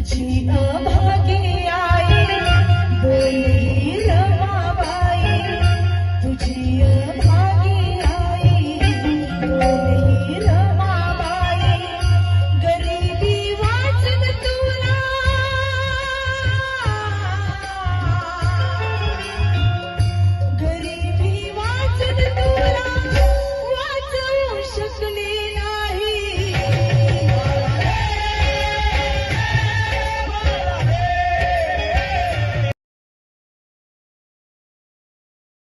तुझी अभागी आई बोलली रमाबाई तुझी अभागी